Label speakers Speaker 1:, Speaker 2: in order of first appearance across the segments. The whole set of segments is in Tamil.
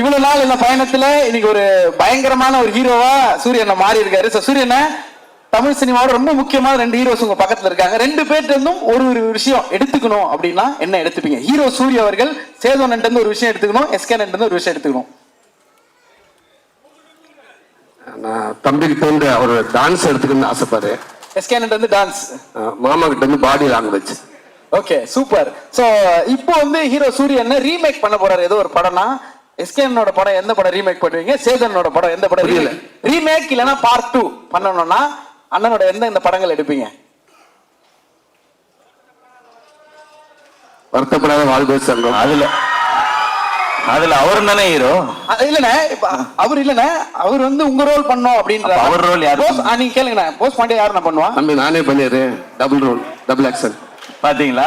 Speaker 1: இவ்வளவு நாள் இந்த பயணத்துல இன்னைக்கு ஒரு பயங்கரமான ஒரு ஹீரோவா சூரியனை மாறி இருக்காரு So, சூரியனை தமிழ் சினிமாவோட ரொம்ப முக்கியமான ரெண்டு ஹீரோஸ் உங்க பக்கத்துல இருக்காங்க. ரெண்டு பேர்ட்ட இருந்தும் ஒரு ஒரு விஷயம் எடுத்துக்கணும் அப்படின்னா என்ன எடுத்துப்பீங்க? ஹீரோ சூரிய அவர்கள் சேதோனன் இருந்து ஒரு விஷயம் எடுத்துக்கணும் எஸ்கே இருந்து ஒரு விஷயம் எடுத்துக்கணும்.
Speaker 2: நான் தம்பிக்கு தோன்ற அவர் டான்ஸ் எடுத்துக்கணும்னு ஆசைப்பாரு.
Speaker 1: எஸ்கே இருந்து டான்ஸ்
Speaker 2: மாமா கிட்ட இருந்து body language
Speaker 1: okay super so இப்போ வந்து ஹீரோ சூரியன் ரீமேக் பண்ண போறாரு. ஏதோ ஒரு படம்னா எஸ்கேனோட படம் எந்த படம் ரீமேக் பண்ணுவீங்க? சேதனோட படம் எந்த படம்
Speaker 2: புரியல.
Speaker 1: ரீமேக் இல்லனா பார்ட் டூ பண்ணணும்னா அண்ணனோட எந்த இந்த படங்கள் எடுப்பீங்க?
Speaker 2: வருத்தப்படாத வாழ்வு சங்கம்
Speaker 3: அதுல அதுல அவரும் தானே ஹீரோ
Speaker 1: இல்லண்ணே அவர் இல்லண்ணே அவர் வந்து உங்க ரோல் பண்ணோம் அப்படின்ற
Speaker 3: அப்ப அவர் role யாரு?
Speaker 1: போஸ் நீங்க கேளுங்கண்ணே போஸ் பாண்டியா யாரு நான் பண்ணுவா?
Speaker 2: தம்பி நானே பண்ணிடுறேன். டபுள் ரோல் டபுள் ஆக்ஷன்
Speaker 3: பாத்தீங்களா?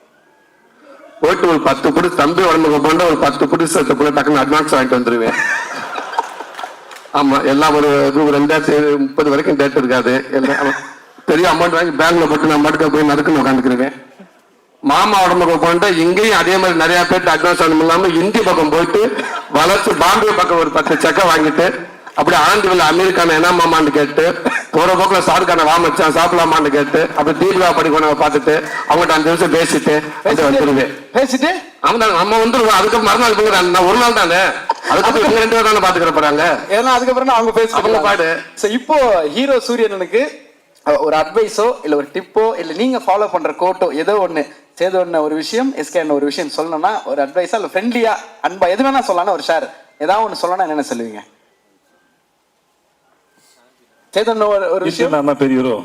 Speaker 2: போயிட்டு ஒரு பத்து புடிச்சு தம்பி உடம்புக்கு போன ஒரு பத்து புடிச்சு சேர்த்து போல டக்குன்னு அட்வான்ஸ் வாங்கிட்டு வந்துருவேன். ஆமா எல்லாம் ஒரு இது ரெண்டாயிரத்தி முப்பது வரைக்கும் டேட் இருக்காது. எல்லாம் பெரிய அமௌண்ட் வாங்கி பேங்க்ல போட்டு நான் மட்டும் போய் நடக்குன்னு உட்காந்துக்கிறேன் மாமா உடம்புக்கு போயிட்டு இங்கேயும் அதே மாதிரி நிறைய பேர்ட்டு அட்வான்ஸ் வாங்க இல்லாம இந்தி பக்கம் போயிட்டு வளர்ச்சி பாம்பே பக்கம் ஒரு பத்து செக்கை வாங்கிட்டு அப்படியே ஆண்டிவில் அமெரிக்கான என்ன மாமான்னு கேட்டு போற போக்குல சாருக்கான வா மச்சான் சாப்பிடலாமான்னு கேட்டு அப்படி தீபிகா படிக்கணும் பார்த்துட்டு அவங்ககிட்ட அஞ்சு நிமிஷம் பேசிட்டு இது வந்துருவேன்.
Speaker 1: பேசிட்டு?
Speaker 2: அவன் தான் நம்ம வந்துருவோம். அதுக்கு மறுநாள். நான் ஒரு நாள் தானே? அதுக்கப்புறம் இவங்க ரெண்டு பேரும் தானே பாத்துக்கிற போறாங்க?
Speaker 1: ஏன்னா அதுக்கப்புறம் அவங்க பேசி
Speaker 2: அவங்க பாடு.
Speaker 1: இப்போ ஹீரோ சூரியனனுக்கு அஹ், ஒரு அட்வைஸோ இல்ல ஒரு டிப்போ இல்ல நீங்க ஃபாலோ பண்ற கோட்டோ ஏதோ ஒண்ணு சேது ஒண்ணு ஒரு விஷயம் எஸ்கே ஒரு விஷயம் சொல்லணும்னா ஒரு அட்வைஸா இல்ல ஃப்ரெண்ட்லியா அன்பா எது வேணா சொல்லலாம் ஒரு ஷேர் ஏதாவது ஒண்ணு சொல்லணும்னா என்னென்ன சொல்லுவீங்க? சேதன் ஒரு விஷயம்?
Speaker 4: நான் பெரியவரோ?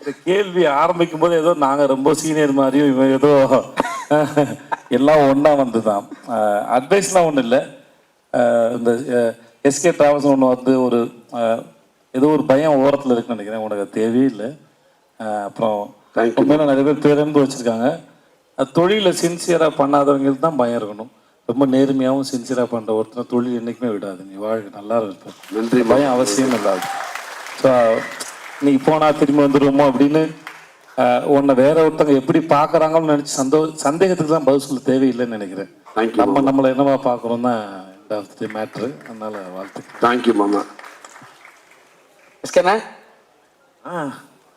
Speaker 4: இந்த கேள்வி ஆரம்பிக்கும் போது ஏதோ நாங்க ரொம்ப சீனியர் மாதிரியும் இவன் ஏதோ எல்லாம் ஒண்ணா வந்துதான். அட்வைஸ்லாம் ஒன்றும் இல்லை. இந்த எஸ்கே டிராவல்ஸ் ஒன்று வந்து ஒரு ஏதோ ஒரு பயம் ஓரத்தில் இருக்குன்னு நினைக்கிறேன். உனக்கு அது தேவையே இல்லை. அஹ், அப்புறம். உண்மையில நிறைய பேர் பேரன்பு வச்சிருக்காங்க. அது தொழில சின்சியரா பண்ணாதவங்களுக்கு தான் பயம் இருக்கணும். ரொம்ப நேர்மையாகவும் சின்சியரா பண்ற ஒருத்தர் தொழில் என்னைக்குமே விடாது. நீ வாழ்க்கை நல்லா இருப்ப
Speaker 2: நன்றி
Speaker 4: பயம் அவசியம் இல்லாது ஸோ இன்னைக்கு போனா திரும்பி வந்துருவோமோ அப்படின்னு உன்னை வேற ஒருத்தவங்க எப்படி பார்க்கறாங்கன்னு நினைச்சு சந்தோ சந்தேகத்துக்கு தான் பதில் சொல்ல தேவையில்லைன்னு நினைக்கிறேன். நம்ம நம்மளை என்னவா பார்க்குறோம் தான் ஆஃப் தி மேட்ரு அதனால வாழ்த்துக்கள்.
Speaker 2: தேங்க்யூ மாமா
Speaker 1: எஸ்கேண்ணே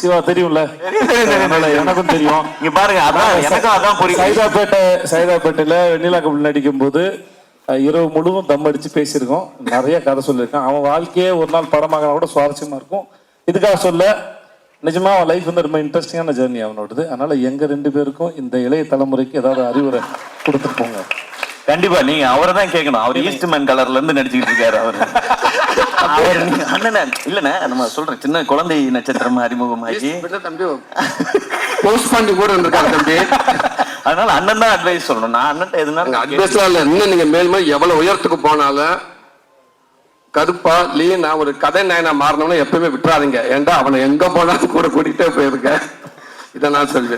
Speaker 4: சிவா தெரியும்ல? அதனால எனக்கும் தெரியும்.
Speaker 3: இங்க பாருங்க அதான் எனக்கும் அதான் புரியுது.
Speaker 4: சைதாப்பேட்டை சைதாப்பேட்டையில வெண்ணிலா கபில் நடிக்கும் போது இரவு முழுவதும் தம் அடிச்சு பேசியிருக்கோம். நிறைய கதை சொல்லியிருக்கான். அவன் வாழ்க்கையே ஒரு நாள் படமாக கூட சுவாரஸ்யமா இருக்கும். இதுக்காக சொல்ல நிஜமா அவன் லைஃப் வந்து ரொம்ப இன்ட்ரெஸ்டிங்கான ஜேர்னி அவனோடது. அதனால எங்க ரெண்டு பேருக்கும் இந்த இளைய தலைமுறைக்கு ஏதாவது அறிவுரை கொடுத்துட்டு போங்க.
Speaker 3: கண்டிப்பா நீங்க அவரை தான் கேட்கணும். அவர் ஈஸ்ட் மேன் கலர்ல இருந்து நடிச்சுக்கிட்டு இருக்காரு அவர். அவர் நீங்க அண்ணன இல்லண்ணே நம்ம சொல்றேன் சின்ன குழந்தை நட்சத்திரம் அறிமுகமாகி.
Speaker 2: தம்பி போஸ்ட் பண்ணி கூட இருந்திருக்காரு தம்பி.
Speaker 3: அதனால அண்ணன் தான் அட்வைஸ் சொல்லணும். நான் அண்ணன் எதுனாலும்
Speaker 2: அட்வைஸ்லாம் இல்ல. இன்னும் நீங்க மேல் மேல் எவ்வளவு உயரத்துக்கு போனாலும் கருப்பா லீனா ஒரு கதை நாயனா மாறினவன எப்பயுமே விட்டுறாதீங்க. ஏன்டா அவனை எங்க போனாலும் கூட கூட்டிகிட்டே போயிருக்க. இதை நான் சொல்வேன்.